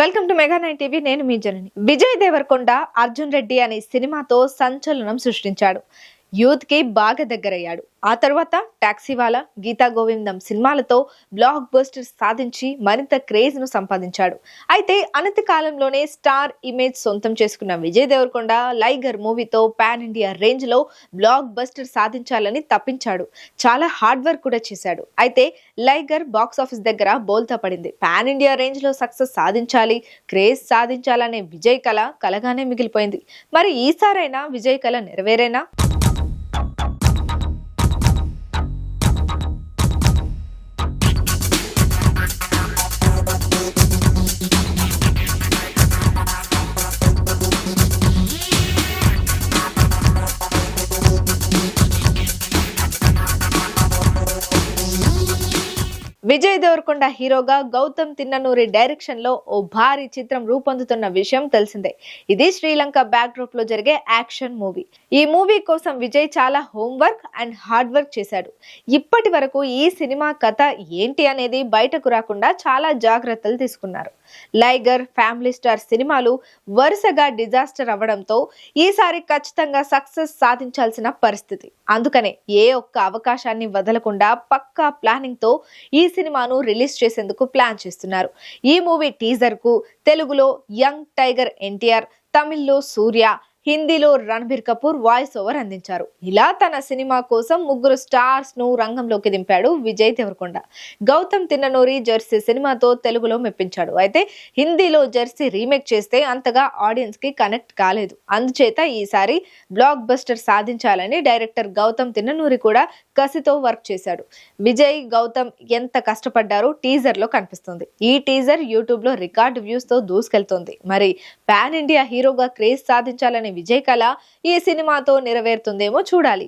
Welcome to mega nine TV. నేను మీ జనని. విజయ్ దేవరకొండ అర్జున్ రెడ్డి అనే సినిమాతో సంచలనం సృష్టించాడు. యూత్కి బాగా దగ్గరయ్యాడు. ఆ తర్వాత టాక్సీవాలా గీతా గోవిందం సినిమాలతో బ్లాక్ బస్టర్ సాధించి మరింత క్రేజ్ను సంపాదించాడు. అయితే అనతి కాలంలోనే స్టార్ ఇమేజ్ సొంతం చేసుకున్న విజయ్ దేవరకొండ లైగర్ మూవీతో పాన్ ఇండియా రేంజ్లో బ్లాక్ బస్టర్ సాధించాలని తప్పించాడు. చాలా హార్డ్ వర్క్ కూడా చేశాడు. అయితే లైగర్ బాక్స్ ఆఫీస్ దగ్గర బోల్తా పడింది. పాన్ ఇండియా రేంజ్లో సక్సెస్ సాధించాలి క్రేజ్ సాధించాలనే విజయ్ కళ కలగానే మిగిలిపోయింది. మరి ఈసారైనా విజయ్ కళ నెరవేరేనా? విజయ్ దేవరకొండ హీరోగా గౌతమ్ తిన్ననూరి డైరెక్షన్లో ఓ భారీ చిత్రం రూపొందుతున్న విషయం తెలిసిందే. ఇది శ్రీలంక బ్యాక్ డ్రాప్లో జరిగే యాక్షన్ మూవీ. ఈ మూవీ కోసం విజయ్ చాలా హోంవర్క్ అండ్ హార్డ్ వర్క్ చేశాడు. ఇప్పటి వరకు ఈ సినిమా కథ ఏంటి అనేది బయటకు రాకుండా చాలా జాగ్రత్తలు తీసుకున్నారు. లైగర్ ఫ్యామిలీ స్టార్ సినిమాలు వరుసగా డిజాస్టర్ అవ్వడంతో ఈసారి ఖచ్చితంగా సక్సెస్ సాధించాల్సిన పరిస్థితి. అందుకనే ఏ ఒక్క అవకాశాన్ని వదలకుండా పక్కా ప్లానింగ్తో ఈ సినిమాను రిలీజ్ చేసేందుకు ప్లాన్ చేస్తున్నారు. ఈ మూవీ టీజర్కు తెలుగులో యంగ్ టైగర్ ఎన్టీఆర్ తమిళ్ళో సూర్య హిందీలో రణబీర్ కపూర్ వాయిస్ ఓవర్ అందించారు. ఇలా తన సినిమా కోసం ముగ్గురు స్టార్స్ను రంగంలోకి దింపాడు విజయ్ దేవరకొండ. గౌతమ్ తిన్ననూరి జెర్సీ సినిమాతో తెలుగులో మెప్పించాడు. అయితే హిందీలో జెర్సీ రీమేక్ చేస్తే అంతగా ఆడియన్స్కి కనెక్ట్ కాలేదు. అందుచేత ఈసారి బ్లాక్ బస్టర్ సాధించాలని డైరెక్టర్ గౌతమ్ తిన్ననూరి కూడా కసితో వర్క్ చేశాడు. విజయ్ గౌతమ్ ఎంత కష్టపడ్డారో టీజర్లో కనిపిస్తుంది. ఈ టీజర్ యూట్యూబ్లో రికార్డ్ వ్యూస్తో దూసుకెళ్తోంది. మరి పాన్ ఇండియా హీరోగా క్రేజ్ సాధించాలని విజయ్ కళ ఈ సినిమాతో నెరవేరుతుందేమో చూడాలి.